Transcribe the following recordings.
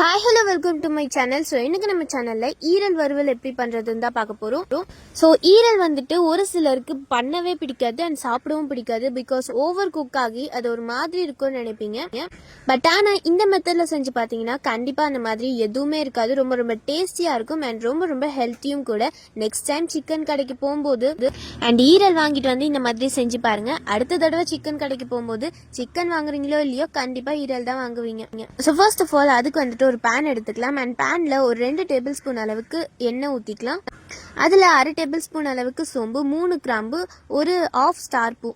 Hi hello welcome to my channel so இன்னைக்கு நம்ம சேனலில் ஈரல் வறுவல் எப்படி பண்ணுறதுன்னு தான் பார்க்க போகிறோம் ஸோ ஈரல் வந்துட்டு ஒரு சிலருக்கு பண்ணவே பிடிக்காது அண்ட் சாப்பிடவும் பிடிக்காது பிகாஸ் ஓவர் குக் ஆகி அது ஒரு மாதிரி இருக்கும்னு நினைப்பீங்க. பட் ஆனால் இந்த மெத்தடில் செஞ்சு பார்த்தீங்கன்னா கண்டிப்பாக அந்த மாதிரி எதுவுமே இருக்காது. ரொம்ப ரொம்ப டேஸ்டியாக இருக்கும் அண்ட் ரொம்ப ரொம்ப ஹெல்த்தியும் கூட. நெக்ஸ்ட் டைம் சிக்கன் கடைக்கு போகும்போது அண்ட் ஈரல் வாங்கிட்டு வந்து இந்த மாதிரி செஞ்சு பாருங்க. அடுத்த தடவை சிக்கன் கடைக்கு போகும்போது சிக்கன் வாங்குறீங்களோ இல்லையோ கண்டிப்பாக ஈரல் தான் வாங்குவீங்க. ஸோ ஃபர்ஸ்ட் ஆஃப் ஆல் அதுக்கு வந்துட்டு ஒரு பேன் எடுத்துக்கலாம். அண்ட் பேனில் ஒரு ரெண்டு டேபிள் ஸ்பூன் அளவுக்கு எண்ணெய் ஊற்றிக்கலாம் அதில் அரை டேபிள் ஸ்பூன் அளவுக்கு சோம்பு மூணு கிராம்பு ஒரு ஆஃப் ஸ்டார் பூ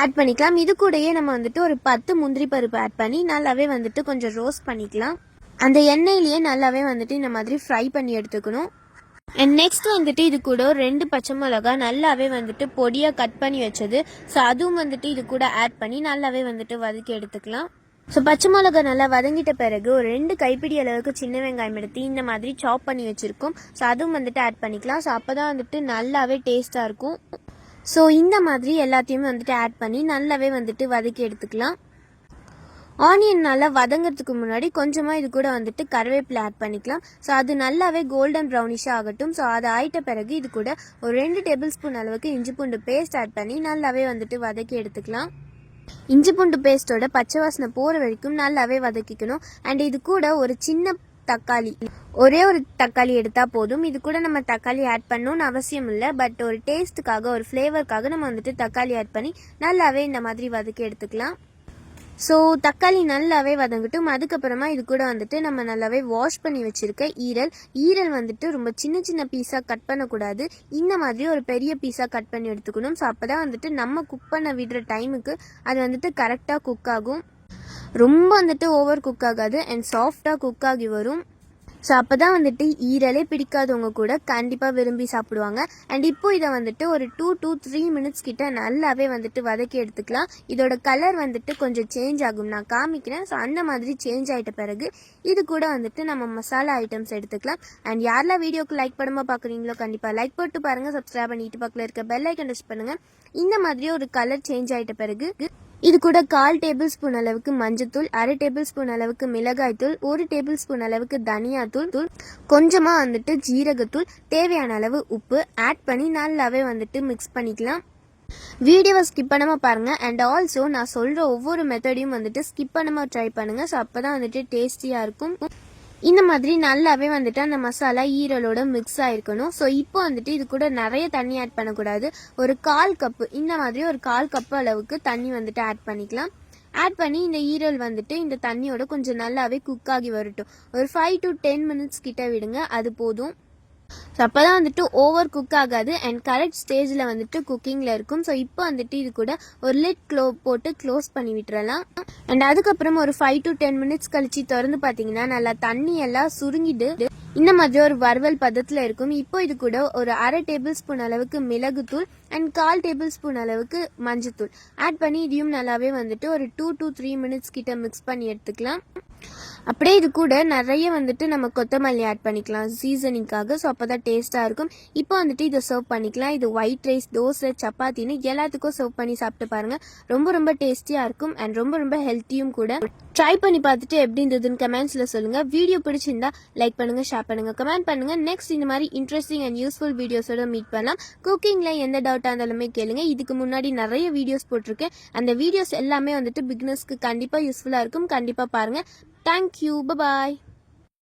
ஆட் பண்ணிக்கலாம். இது கூடயே நம்ம வந்துட்டு ஒரு பத்து முந்திரி பருப்பு ஆட் பண்ணி நல்லாவே வந்துட்டு கொஞ்சம் ரோஸ்ட் பண்ணிக்கலாம். அந்த எண்ணெயிலேயே நல்லாவே வந்துட்டு இந்த மாதிரி ஃப்ரை பண்ணி எடுத்துக்கணும். அண்ட் நெக்ஸ்ட் வந்துட்டு இது கூட ரெண்டு பச்சை மிளகா நல்லாவே வந்துட்டு பொடியாக கட் பண்ணி வச்சது. ஸோ அதுவும் வந்துட்டு இது கூட ஆட் பண்ணி நல்லாவே வந்துட்டு வதக்கி எடுத்துக்கலாம். ஸோ பச்சை மிளகா நல்லா வதங்கிட்ட பிறகு ஒரு ரெண்டு கைப்பிடி அளவுக்கு சின்ன வெங்காயம் எடுத்து இந்த மாதிரி சாப் பண்ணி வச்சுருக்கோம். ஸோ அதுவும் வந்துட்டு ஆட் பண்ணிக்கலாம். ஸோ அப்போ தான் வந்துட்டு நல்லாவே டேஸ்ட்டாக இருக்கும். ஸோ இந்த மாதிரி எல்லாத்தையுமே வந்துட்டு ஆட் பண்ணி நல்லாவே வந்துட்டு வதக்கி எடுத்துக்கலாம். ஆனியன் நல்லா வதங்கிறதுக்கு முன்னாடி கொஞ்சமாக இது கூட வந்துட்டு கருவேப்பிலை ஆட் பண்ணிக்கலாம். ஸோ அது நல்லாவே கோல்டன் ப்ரௌனிஷாக ஆகட்டும். ஸோ அது ஆயிட்ட பிறகு இது கூட ஒரு ரெண்டு டேபிள் ஸ்பூன் அளவுக்கு இஞ்சி பூண்டு பேஸ்ட் ஆட் பண்ணி நல்லாவே வந்துட்டு வதக்கி எடுத்துக்கலாம். இஞ்சி பூண்டு பேஸ்ட்டோட பச்சை வாசனை போகிற வரைக்கும் நல்லாவே வதக்கிக்கணும். அண்ட் இது கூட ஒரு சின்ன தக்காளி. ஒரே ஒரு தக்காளி எடுத்தால் போதும். இது கூட நம்ம தக்காளி ஆட் பண்ணணும்னு அவசியம் இல்லை. பட் ஒரு டேஸ்ட்டுக்காக ஒரு ஃப்ளேவருக்காக நம்ம வந்துட்டு தக்காளி ஆட் பண்ணி நல்லாவே இந்த மாதிரி வதக்கி எடுத்துக்கலாம். ஸோ தக்காளி நல்லாவே வதங்கட்டும். அதுக்கப்புறமா இது கூட வந்துட்டு நம்ம நல்லாவே வாஷ் பண்ணி வச்சுருக்க ஈரல். ஈரல் வந்துட்டு ரொம்ப சின்ன சின்ன பீஸாக கட் பண்ணக்கூடாது. இந்த மாதிரி ஒரு பெரிய பீஸாக கட் பண்ணி எடுத்துக்கணும். ஸோ அப்போ தான் வந்துட்டு நம்ம குக் பண்ண விடுற டைமுக்கு அது வந்துட்டு கரெக்டாக குக் ஆகும். ரொம்ப வந்துட்டு ஓவர் குக் ஆகாது அண்ட் சாஃப்டாக குக் ஆகி வரும். ஸோ அப்போ தான் வந்துட்டு ஈரலே பிடிக்காதவங்க கூட கண்டிப்பாக விரும்பி சாப்பிடுவாங்க. அண்ட் இப்போ இதை வந்துட்டு ஒரு டூ டூ த்ரீ மினிட்ஸ் கிட்ட நல்லாவே வந்துட்டு வதக்கி எடுத்துக்கலாம். இதோட கலர் வந்துட்டு கொஞ்சம் சேஞ்ச் ஆகும். நான் காமிக்கிறேன். ஸோ அந்த மாதிரி சேஞ்ச் ஆகிட்ட பிறகு இது கூட வந்துட்டு நம்ம மசாலா ஐட்டம்ஸ் எடுத்துக்கலாம். அண்ட் யாரெல்லாம் வீடியோக்கு லைக் பண்ணாமல் பார்க்குறீங்களோ கண்டிப்பாக லைக் போட்டு பாருங்கள் சப்ஸ்கிரைப் பண்ணிட்டு பக்கத்தில் இருக்க பெல் ஐக்கன் டச் பண்ணுங்கள் இந்த மாதிரி ஒரு கலர் சேஞ்ச் ஆகிட்ட பிறகு இது கூட கால் டேபிள் ஸ்பூன் அளவுக்கு மஞ்சத்தூள் அரை டேபிள் ஸ்பூன் அளவுக்கு மிளகாய்த்தூள் ஒரு டேபிள் ஸ்பூன் அளவுக்கு தனியாத்தூள் தூள் கொஞ்சமாக வந்துட்டு ஜீரகத்தூள் தேவையான அளவு உப்பு ஆட் பண்ணி நல்லாவே வந்துட்டு மிக்ஸ் பண்ணிக்கலாம். வீடியோவை ஸ்கிப் பண்ணாமல் பாருங்கள் அண்ட் ஆல்சோ நான் சொல்கிற ஒவ்வொரு மெத்தடையும் வந்துட்டு ஸ்கிப் பண்ணாமல் ட்ரை பண்ணுங்கள் ஸோ அப்போ தான் வந்துட்டு டேஸ்டியாக இருக்கும். இந்த மாதிரி நல்லாவே வந்துட்டு அந்த மசாலா ஈரலோட மிக்ஸ் ஆயிருக்கணும். ஸோ இப்போ வந்துட்டு இது கூட நிறைய தண்ணி ஆட் பண்ணக்கூடாது. ஒரு கால் கப்பு இந்த மாதிரி ஒரு கால் கப்பு அளவுக்கு தண்ணி வந்துட்டு ஆட் பண்ணிக்கலாம். ஆட் பண்ணி இந்த ஈரல் வந்துட்டு இந்த தண்ணியோட கொஞ்சம் நல்லாவே குக் ஆகி வரட்டும். ஒரு ஃபைவ் டு டென் மினிட்ஸ் கிட்ட விடுங்க. அது போதும். ஸோ அப்போ தான் வந்துட்டு ஓவர் குக் ஆகாது. அண்ட் கரெக்ட் ஸ்டேஜில் வந்துட்டு குக்கிங்கில் இருக்கும். ஸோ இப்போ வந்துட்டு இது கூட ஒரு லிட் க்ளோ போட்டு க்ளோஸ் பண்ணி விட்டுறலாம். அண்ட் அதுக்கப்புறம் ஒரு ஃபைவ் டு டென் மினிட்ஸ் கழிச்சு திறந்து பார்த்தீங்கன்னா நல்லா தண்ணி எல்லாம் சுருங்கிட்டு இந்த மாதிரி ஒரு வறுவல் பதத்தில் இருக்கும். இப்போ இது கூட ஒரு அரை டேபிள் ஸ்பூன் அளவுக்கு மிளகுத்தூள் அண்ட் கால் டேபிள் ஸ்பூன் அளவுக்கு மஞ்சத்தூள். ஆட் பண்ணி இதையும் நல்லாவே வந்துட்டு ஒரு டூ டு த்ரீ மினிட்ஸ் கிட்ட மிக்ஸ் பண்ணி எடுத்துக்கலாம். அப்படியே இது கூட நிறைய வந்துட்டு நம்ம கொத்தமல்லி ஆட் பண்ணிக்கலாம். சீசனிங்காக ஸோ அப்போ தான் டேஸ்ட்டாக இருக்கும். இப்போ வந்துட்டு இதை சர்வ் பண்ணிக்கலாம். இது ஒயிட் ரைஸ் தோசை சப்பாத்தின்னு எல்லாத்துக்கும் சர்வ் பண்ணி சாப்பிட்டு பாருங்கள் ரொம்ப ரொம்ப டேஸ்டியாக இருக்கும். அண்ட் ரொம்ப ரொம்ப ஹெல்த்தியும் கூட. ட்ரை பண்ணி பார்த்துட்டு எப்படி இருந்ததுன்னு கமெண்ட்ஸில் சொல்லுங்கள் வீடியோ பிடிச்சிருந்தா லைக் பண்ணுங்கள் ஷேர் பண்ணுங்கள் கமெண்ட் பண்ணுங்கள் நெக்ஸ்ட் இந்த மாதிரி இன்ட்ரெஸ்டிங் அண்ட் யூஸ்ஃபுல் வீடியோஸோட மீட் பண்ணலாம். குக்கிங்கில் எந்த டவுட் டவுட்டாக இருந்தாலுமே கேளுங்க. இதுக்கு முன்னாடி நிறைய வீடியோஸ் போட்டிருக்கேன். அந்த வீடியோஸ் எல்லாமே வந்துட்டு பிக்னஸ்க்கு கண்டிப்பாக யூஸ்ஃபுல்லாக இருக்கும். கண்டிப்பாக பாருங்கள் தேங்க்யூ பபாய்